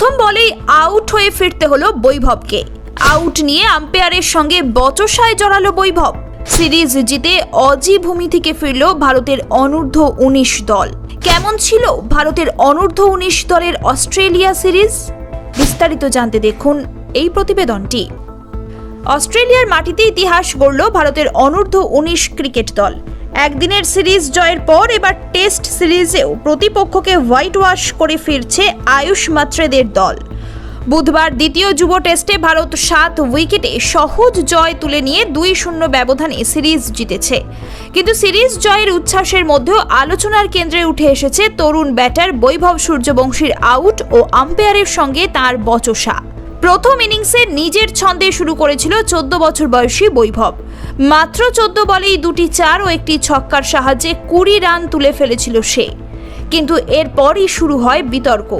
প্রথম বলেই আউট হয়ে ফিরতে হলো বৈভবকে। আউট নিয়ে আম্পায়ারের সঙ্গে বচসায় জড়ালো বৈভব। সিরিজ জিতে অজি ভূমি থেকে ফিরল ভারতের অনূর্ধ্ব উনিশ দল। কেমন ছিল ভারতের অনূর্ধ্ব উনিশ দলের অস্ট্রেলিয়া সিরিজ বিস্তারিত জানতে দেখুন এই প্রতিবেদনটি। অস্ট্রেলিয়ার মাটিতে ইতিহাস গড়ল ভারতের অনূর্ধ্ব উনিশ ক্রিকেট দল। একদিনের সিরিজ জয়ের পর এবার টেস্ট সিরিজেও প্রতিপক্ষকে হোয়াইট ওয়াশ করে ফিরছে আয়ুষ মাত্রেদের দল। বুধবার দ্বিতীয় যুব টেস্টে ভারত সাত উইকেটে সহজ জয় তুলে নিয়ে দুই শূন্য ব্যবধানে সিরিজ জিতেছে। কিন্তু সিরিজ জয়ের উচ্ছ্বাসের মধ্যেও আলোচনার কেন্দ্রে উঠে এসেছে তরুণ ব্যাটার বৈভব সূর্যবংশীর আউট ও আম্পায়ারের সঙ্গে তার বচসা। প্রথম ইনিংসে নিজের ছন্দে শুরু করেছিল চোদ্দ বছর বয়সী বৈভব। মাত্র চোদ্দ বলেই দুটি চার ও একটি ছক্কার সাহায্যে কুড়ি রান তুলে ফেলেছিল সে। কিন্তু এরপরই শুরু হয় বিতর্ক।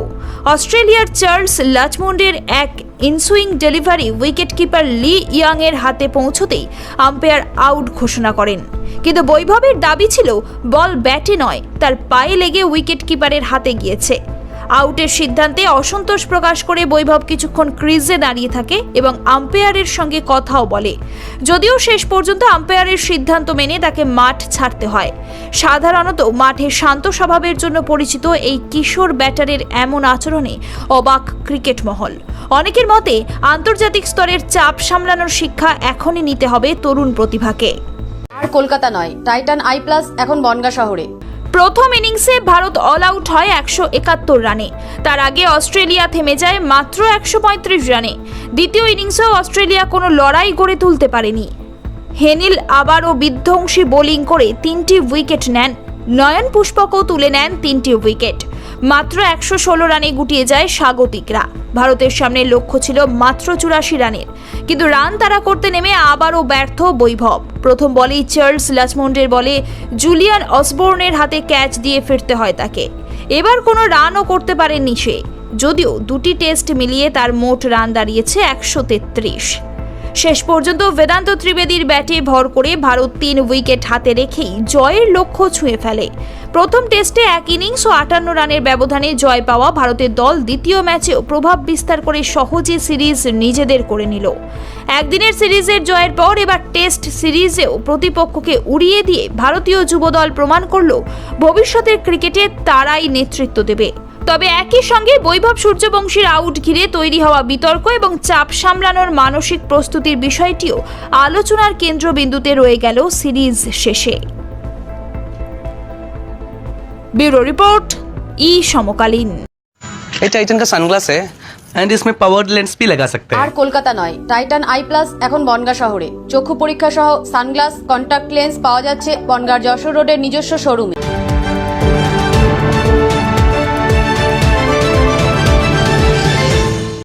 অস্ট্রেলিয়ার চার্লস লাচমন্ডের এক inswing delivery wicket keeper Lee ইয়াংয়ের হাতে পৌঁছতেই আম্পায়ার আউট ঘোষণা করেন। কিন্তু বৈভবের দাবি ছিল, বল ব্যাটে নয়, তার পায়ে লেগে উইকেট কিপারের হাতে গিয়েছে। আউটের সিদ্ধান্তে অসন্তোষ প্রকাশ করে বৈভব কিছুক্ষণ ক্রিজে দাঁড়িয়ে থাকে এবং আম্পায়ারের সঙ্গে কথাও বলে। যদিও শেষ পর্যন্ত আম্পায়ারের সিদ্ধান্ত মেনে তাকে মাঠ ছাড়তে হয়। সাধারণত মাঠে শান্ত স্বভাবের জন্য পরিচিত এই কিশোর ব্যাটারের এমন আচরণে অবাক ক্রিকেট মহল। অনেকের মতে, আন্তর্জাতিক স্তরের চাপ সামলানোর শিক্ষা এখনই নিতে হবে তরুণ প্রতিভাকে। আর কলকাতা নয়, টাইটান আই প্লাস এখন বনগা শহরে। প্রথম ইনিংসে ভারত অল আউট হয় একশো একাত্তর রানে। তার আগে অস্ট্রেলিয়া থেমে যায় মাত্র একশো পঁয়ত্রিশ রানে। দ্বিতীয় ইনিংসেও অস্ট্রেলিয়া কোনো লড়াই গড়ে তুলতে পারেনি। হেনিল আবারও বিধ্বংসী বোলিং করে তিনটি উইকেট নেন। নয়ন পুষ্পকও তুলে নেন তিনটি উইকেট। মাত্র একশো ষোলো রানে গুটিয়ে যায় স্বাগতিকরা। ভারতের সামনে লক্ষ্য ছিল মাত্র চুরাশি রানের। কিন্তু রান তারা করতে নেমে আবারও ব্যর্থ বৈভব। প্রথম বলেই চার্লস লাচমন্ডের বলে জুলিয়ান অসবোর্নের হাতে ক্যাচ দিয়ে ফিরতে হয় তাকে। এবার কোনো রানও করতে পারেননি সে। যদিও দুটি টেস্ট মিলিয়ে তার মোট রান দাঁড়িয়েছে একশো তেত্রিশ। শেষ পর্যন্ত বেদান্ত ত্রিবেদীর ব্যাটে ভর করে ভারত তিন উইকেট হাতে রেখেই জয়ের লক্ষ্য ছুঁয়ে ফেলে। প্রথম টেস্টে এক ইনিংস ও আটান্ন রানের ব্যবধানে জয় পাওয়া ভারতের দল দ্বিতীয় ম্যাচেও প্রভাব বিস্তার করে সহজে সিরিজ নিজেদের করে নিল। একদিনের সিরিজের জয়ের পর এবার টেস্ট সিরিজেও প্রতিপক্ষকে উড়িয়ে দিয়ে ভারতীয় যুবদল প্রমাণ করল, ভবিষ্যতের ক্রিকেটে তারাই নেতৃত্ব দেবে। তবে একই সঙ্গে বৈভব সূর্যবংশীর আউট ঘিরে তৈরি হওয়া বিতর্ক এবং চাপ সামলানোর মানসিক প্রস্তুতির বিষয়টিও আলোচনার কেন্দ্রবিন্দুতে রয়ে গেল সিরিজ শেষে ব্যুরো রিপোর্ট ই সমকালীন ये टाइटन का सनग्लास है एंड इसमें पावर्ड लेंस भी लगा सकते আর हैं কলকাতা নয় টাইটান আই প্লাস এখন বনগা শহরে চক্ষু পরীক্ষা সহ সানগ্লাস কন্টাক্ট লেন্স পাওয়া যাচ্ছে বনগার যশোর রোডের নিজস্ব শোরুমে